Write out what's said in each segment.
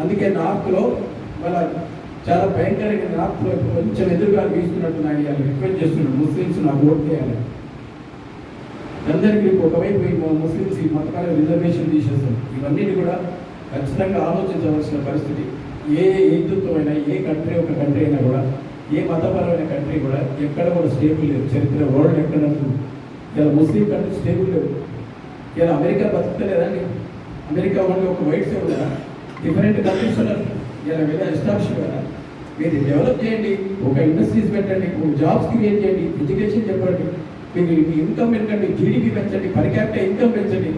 అందుకే నార్త్లో మళ్ళీ చాలా భయంకరంగా నార్త్లో కొంచెం ఎదురుగా వీస్తున్నట్టు నాకు ఇవాళ రిక్వెస్ట్ చేస్తున్నాడు ముస్లిమ్స్ నాకు ఓట్ చేయాలి. అందరికీ ఒకవైపు ఈ ముస్లిమ్స్ ఈ మతకాల రిజర్వేషన్ తీసేస్తాం ఇవన్నీ కూడా ఖచ్చితంగా ఆలోచించవలసిన పరిస్థితి. ఏ హిందుత్వమైనా ఏ కంట్రీ ఒక కంట్రీ అయినా కూడా ఏ మతపరమైన కంట్రీ కూడా ఎక్కడ కూడా స్టేబుల్ లేదు. చరిత్ర వరల్డ్ ఎక్కడ ఇలా ముస్లిం కంట్రీ స్టేబుల్ లేదు. ఇలా అమెరికా బతుకుతలేదండి అమెరికా వాళ్ళు ఒక వైట్ సైడ్ డిఫరెంట్ కంట్రీస్ ఉన్నారు ఇలా మీద ఎస్టాబ్లిష్ కదా మీరు డెవలప్ చేయండి ఒక ఇండస్ట్రీస్ పెట్టండి ఒక జాబ్స్ క్రియేట్ చేయండి ఎడ్యుకేషన్ చెప్పండి. మీరు మీ ఇన్కమ్ పెంచండి జీడిపి పెంచండి పర్ క్యాపిటల్ ఇన్కమ్ పెంచండి.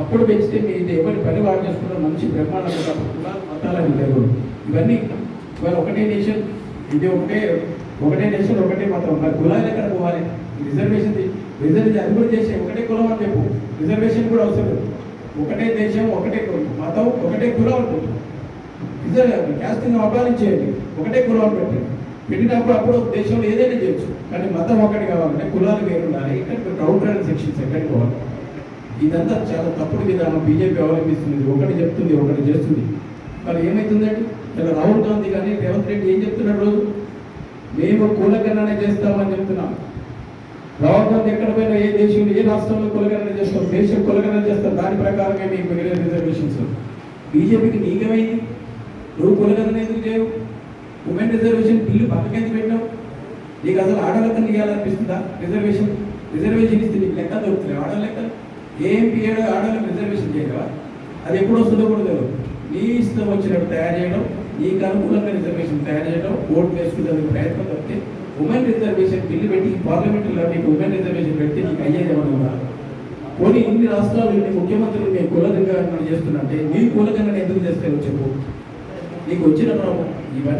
అప్పుడు పెంచితే మీ ఇది ఎవరి పని వాడు చేసుకున్న మంచి బ్రహ్మాండంగా కులాలు మతాలని లేవు ఇవన్నీ ఇవాళ ఒకటే నేషన్ ఇది ఒకటే ఒకటే నేషన్ ఒకటే మతం. మరి కులాలు ఎక్కడ పోవాలి? రిజర్వేషన్ రిజర్వేషన్ అది కూడా చేసే ఒకటే కులం అని చెప్పు. రిజర్వేషన్ కూడా అవసరం లేదు. ఒకటే దేశం ఒకటే మతం ఒకటే కులం ఉంటుంది రిజర్వ్ క్యాస్టింగ్ అపాలించేయండి ఒకటే కులం పెట్టండి. పెట్టినప్పుడు అప్పుడు దేశంలో ఏదైనా చేయొచ్చు. కానీ మతం ఒకటి కావాలంటే కులాలు వేరు ఉండాలి. ఇక్కడ కౌంటర్ సెక్షన్స్ ఎక్కడికి పోవాలి. ఇదంతా చాలా తప్పుడు విధానం. బీజేపీ అవలంబిస్తుంది. ఒకటి చెప్తుంది ఒకటి చేస్తుంది. మరి ఏమవుతుందండి ఇలా రాహుల్ గాంధీ కానీ రేవంత్ రెడ్డి ఏం చెప్తున్నాడు రోజు? మేము కులగణన చేస్తామని చెప్తున్నాం. రాహుల్ గాంధీ ఎక్కడ పోయినా ఏ దేశంలో ఏ రాష్ట్రంలో కులగణన దేశం కులగణన చేస్తారు. దాని ప్రకారమే మీకు మిగిలిన రిజర్వేషన్స్ బీజేపీకి నీకేమైంది నువ్వు కులగణన ఎందుకు చేయవు? ఉమెన్ రిజర్వేషన్ బిల్లు పక్కకెందుకు పెట్టావు నీకు అసలు ఆడవాళ్ళకి నీయాలనిపిస్తుందా? రిజర్వేషన్ రిజర్వేషన్ ఇస్తే నీకు లెక్క దొరుకుతుంది ఆడవాళ్ళ లెక్క ఏఎంపీ ఆడవాళ్ళకి రిజర్వేషన్ చేయగలవా అది ఎప్పుడు వస్తుందో కూడా తెలియదు. నీ ఇష్టం వచ్చినట్టు తయారు చేయడం నీకు అనుకూలంగా రిజర్వేషన్ తయారు చేయడం ఓటు వేసుకునే ప్రయత్నం తప్పితే ఉమెన్ రిజర్వేషన్ బిల్లు పెట్టి పార్లమెంట్లో నీకు ఉమెన్ రిజర్వేషన్ పెట్టి పోనీ ఇన్ని రాష్ట్రాలు ఇన్ని ముఖ్యమంత్రులు మేము కులగంగా చేస్తున్నట్టే మీ కులగంగా ఎందుకు చేస్తారో చెప్పు. నీకు వచ్చిన ప్రాబ్లం ఇవన్నీ